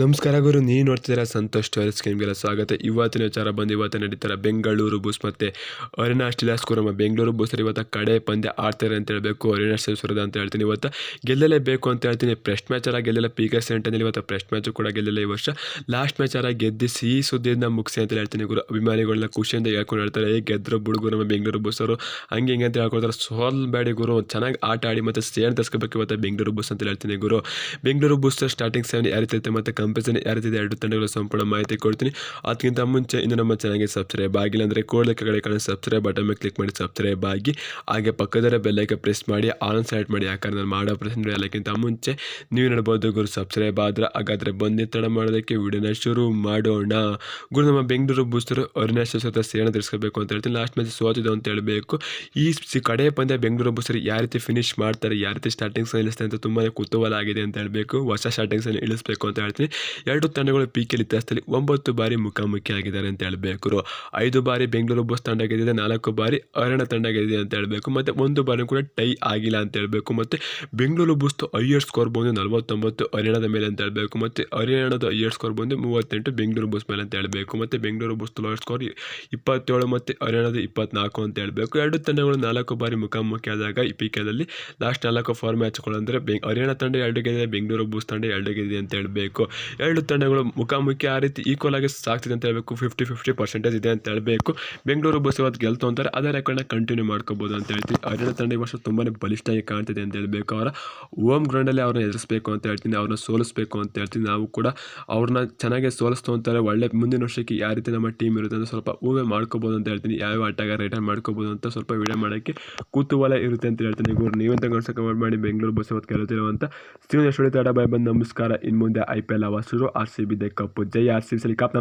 ನಮಸ್ಕಾರ ಗುರು, ನೀವು ನೋಡ್ತಿದ್ದೀರಾ ಸಂತೋಷ್ ಟೋರಿಸ್ ನಿಮಗೆಲ್ಲ ಸ್ವಾಗತ. ಇವತ್ತಿನ ವಿಚಾರ ಬಂದು ಇವತ್ತು ನಡೀತಾರೆ ಬೆಂಗಳೂರು ಬುಸ್ ಮತ್ತು ಅರಿನಾ ಕೂಡ ನಮ್ಮ ಬೆಂಗಳೂರು ಬೂಸರ್ ಇವತ್ತು ಕಡೆ ಪಂದ್ಯ ಆಡ್ತಾರೆ ಅಂತ ಹೇಳಬೇಕು. ಅರಿನಾ ಸುರದ ಅಂತ ಹೇಳ್ತೀನಿ ಇವತ್ತು. ಗೆಲ್ಲಲೇಬೇಕು ಅಂತ ಹೇಳ್ತೀನಿ. ಪ್ರೆಸ್ಟ್ ಮ್ಯಾಚರ ಗೆಲ್ಲಲ್ಲ ಪಿ ಕೆ ಸೆಂಟಲ್ಲಿ ಇವತ್ತು ಪ್ರೆಸ್ಟ್ ಮ್ಯಾಚು ಕೂಡ ಗೆಲ್ಲಲ್ಲ ಈ ವರ್ಷ. ಲಾಸ್ಟ್ ಮ್ಯಾಚರ ಗೆದ್ದು ಸಿಹಿ ಸುದ್ದಿಯಿಂದ ಮುಗಿಸಿ ಅಂತ ಹೇಳ್ತೀನಿ ಗುರು. ಅಭಿಮಾನಿಗಳನ್ನ ಖುಷಿಯಿಂದ ಹೇಳ್ಕೊಂಡು ಹೇಳ್ತಾರೆ. ಏ ಗೆದ್ದರು ಬುಡುಗು ನಮ್ಮ ಬೆಂಗಳೂರು ಬೂಸರು ಹಂಗೆ ಹಿಂಗೆ ಅಂತ ಹೇಳ್ಕೊಳ್ತಾರೆ. ಸೋಲ್ ಬ್ಯಾಡಿ ಗುರು. ಚೆನ್ನಾಗಿ ಆಟ ಆಡಿ ಮತ್ತು ಸೇರ್ ತರಿಸ್ಕೋಬೇಕು ಇವತ್ತು ಬೆಂಗಳೂರು ಬುಸ್ ಅಂತ ಹೇಳ್ತೀನಿ ಗುರು. ಬೆಂಗಳೂರು ಬುಸ್ ಸ್ಟಾರ್ಟಿಂಗ್ ಸೆವೆನ್ ಯಾರಿತೈತೆ ಮತ್ತು ಕಂಪಲ್ಸರಿ ಯಾರಿದೆ ಎರಡು ತಂಡಗಳ ಸಂಪೂರ್ಣ ಮಾಹಿತಿ ಕೊಡ್ತೀನಿ. ಅದಕ್ಕಿಂತ ಮುಂಚೆ ಇನ್ನು ನಮ್ಮ ಚಾನಲ್ಗೆ ಸಬ್ಸ್ಕ್ರೈಬ್ ಆಗಿಲ್ಲ ಅಂದರೆ ಕೂಡಲೇ ಕಡೆ ಕಾಣೋ ಸಬ್ಸ್ಕ್ರೈಬ್ ಬಟನ್ ಮೇಲೆ ಕ್ಲಿಕ್ ಮಾಡಿ ಸಬ್ಸ್ಕ್ರೈಬ್ ಆಗಿ. ಹಾಗೆ ಪಕ್ಕದಲ್ಲೇ ಬೆಲ್ಲೈಕೆ ಪ್ರೆಸ್ ಮಾಡಿ ಆನ್ ಸೆಲೆಕ್ಟ್ ಮಾಡಿ. ಯಾಕಂದ್ರೆ ನಾನು ಮಾಡೋ ಪ್ರಶ್ನೆ ಎಲ್ಲಕ್ಕಿಂತ ಮುಂಚೆ ನೀವು ನೋಡ್ಬೋದು ಗುರು ಸಬ್ಸ್ಕ್ರೈಬ್ ಆದ್ರೆ ಹಾಗಾದರೆ ಬಂದಿ ತಡ ಮಾಡೋದಕ್ಕೆ ವಿಡಿಯೋನ ಶುರು ಮಾಡೋಣ. ಗುರು ನಮ್ಮ ಬೆಂಗಳೂರು ಬೂಸ್ತರು ಅರುಣೇಶ್ವರ ಸತ ಸೇನೆ ತಿಳಿಸ್ಕೋಬೇಕು ಅಂತ ಹೇಳ್ತೀನಿ. ಲಾಸ್ಟ್ ಮ್ಯಾಚ್ ಸೋತಿದ್ದು ಅಂತ ಹೇಳಬೇಕು. ಈ ಕಡೆ ಪಂದ್ಯ ಬೆಂಗಳೂರು ಬೂಸ್ತರು ಯಾವ ರೀತಿ ಫಿನಿಶ್ ಮಾಡ್ತಾರೆ ಯಾವ ರೀತಿ ಸ್ಟಾರ್ಟಿಂಗ್ಸ್ ಇಳಿಸ್ತಾರೆ ಅಂತ ತುಂಬಾ ಕುತೂಹಲ ಆಗಿದೆ ಅಂತ ಹೇಳಬೇಕು. ಹೊಸ ಸ್ಟಾರ್ಟಿಂಗ್ಸ್ ಇಳಿಸ್ಬೇಕು ಅಂತ ಹೇಳ್ತೀನಿ. ಎರಡು ತಂಡಗಳು ಪಿ ಕೆಲ್ ಇತಿಹಾಸದಲ್ಲಿ ಒಂಬತ್ತು ಬಾರಿ ಮುಖಾಮುಖಿ ಆಗಿದ್ದಾರೆ ಅಂತ ಹೇಳಬೇಕು. ಐದು ಬಾರಿ ಬೆಂಗಳೂರು ಬಸ್ ತಂಡ ಗೆದ್ದಿದೆ, ನಾಲ್ಕು ಬಾರಿ ಅರಣ್ಯ ತಂಡ ಗೆದ್ದಿದೆ ಅಂತ ಹೇಳಬೇಕು. ಮತ್ತು ಒಂದು ಬಾರಿ ಕೂಡ ಟೈ ಆಗಿಲ್ಲ ಅಂತ ಹೇಳಬೇಕು. ಮತ್ತು ಬೆಂಗಳೂರು ಬಸ್ ಹೈಯರ್ ಸ್ಕೋರ್ ಬಂದು ನಲವತ್ತೊಂಬತ್ತು ಹರಿಯಾಣದ ಮೇಲೆ ಅಂತ ಹೇಳಬೇಕು. ಮತ್ತು ಹರಿಯಾಣದ ಹೈಯರ್ ಸ್ಕೋರ್ ಬಂದು ಮೂವತ್ತೆಂಟು ಬೆಂಗಳೂರು ಬಸ್ ಮೇಲೆ ಅಂತ ಹೇಳಬೇಕು. ಮತ್ತು ಬೆಂಗಳೂರು ಬಸ್ ಲೋಯರ್ ಸ್ಕೋರ್ ಇಪ್ಪತ್ತೇಳು ಮತ್ತು ಹರಿಯಾಣದ ಇಪ್ಪತ್ನಾಲ್ಕು ಅಂತ ಹೇಳಬೇಕು. ಎರಡು ತಂಡಗಳು ನಾಲ್ಕು ಬಾರಿ ಮುಖಾಮುಖಿ ಆದಾಗ ಈ ಪಿ ಕೆದಲ್ಲಿ ಲಾಸ್ಟ್ ನಾಲ್ಕು ಫಾರ್ ಮ್ಯಾಚ್ಗಳು ಅಂದರೆ ಬೆಂಗ್, ಹರಿಯಾಣ ತಂಡ ಎರಡು ಗೆದ್ದಿದೆ, ಬೆಂಗಳೂರು ಬೂಸ್ ತಂಡ ಎರಡು ಗೆದ್ದಿದೆ ಅಂತ ಹೇಳಬೇಕು. ಎರಡು ತಂಡಗಳು ಮುಖಾಮುಖಿ ಆ ರೀತಿ ಈಕ್ವಲ್ ಆಗಿ ಸಾಕ್ತಿದೆ ಅಂತ ಹೇಳಬೇಕು. ಫಿಫ್ಟಿ ಫಿಫ್ಟಿ ಪರ್ಸೆಂಟೇಜ್ ಇದೆ ಅಂತ ಹೇಳಬೇಕು. ಬೆಂಗಳೂರು ಬಸ್ ಇವತ್ತು ಗೆಲ್ತು ಅಂತಾರೆ, ಅದೇ ರೆಕಾರ್ಡ್ನ ಕಂಟಿನ್ಯೂ ಮಾಡ್ಕೋಬೋದು ಅಂತ ಹೇಳ್ತೀನಿ. ಹರಿಯಾಣ ತಂಡ ಈ ವರ್ಷ ತುಂಬಾ ಬಲಿಷ್ಠವಾಗಿ ಕಾಣ್ತಿದೆ ಅಂತ ಹೇಳಬೇಕು. ಅವರ ಹೋಮ್ ಗ್ರೌಂಡಲ್ಲಿ ಅವ್ರನ್ನ ಎದುರಿಸಬೇಕು ಅಂತ ಹೇಳ್ತೀನಿ, ಅವ್ರನ್ನ ಸೋಲಿಸಬೇಕು ಅಂತ ಹೇಳ್ತೀನಿ. ನಾವು ಕೂಡ ಅವ್ರನ್ನ ಚೆನ್ನಾಗಿ ಸೋಲಿಸ್ತು ಅಂತಾರೆ. ಒಳ್ಳೆ ಮುಂದಿನ ವರ್ಷಕ್ಕೆ ಯಾವ ರೀತಿ ನಮ್ಮ ಟೀಮ್ ಇರುತ್ತೆ ಅಂತ ಸ್ವಲ್ಪ ಊಹೆ ಮಾಡ್ಕೋಬೋದು ಅಂತ ಹೇಳ್ತೀನಿ. ಯಾವ ಆಟಗಾರ ರಿಟರ್ನ್ ಮಾಡ್ಕೋಬೋದು ಅಂತ ಸ್ವಲ್ಪ ವಿಡಿಯೋ ಮಾಡೋಕ್ಕೆ ಕುತೂಹಲ ಇರುತ್ತೆ ಅಂತ ಹೇಳ್ತೀನಿ. ಗುರು ನೀವಂತ ಕಮೆಂಟ್ ಮಾಡಿ ಬೆಂಗಳೂರು ಬಸ್ ಇವತ್ತು ಗೆಲ್ತಿರೋ ಅಂತ. ಸ್ಟೀವನ್ ಎಷ್ಟು ಬಾಯ್ ಬಂದು ನಮಸ್ಕಾರ. ಇನ್ನು ಮುಂದೆ ಐ ಪಿ ಎಲ್ अलावा सुरो आरसीबी देखकर पुज्जय आरसीबी से लिखा अपना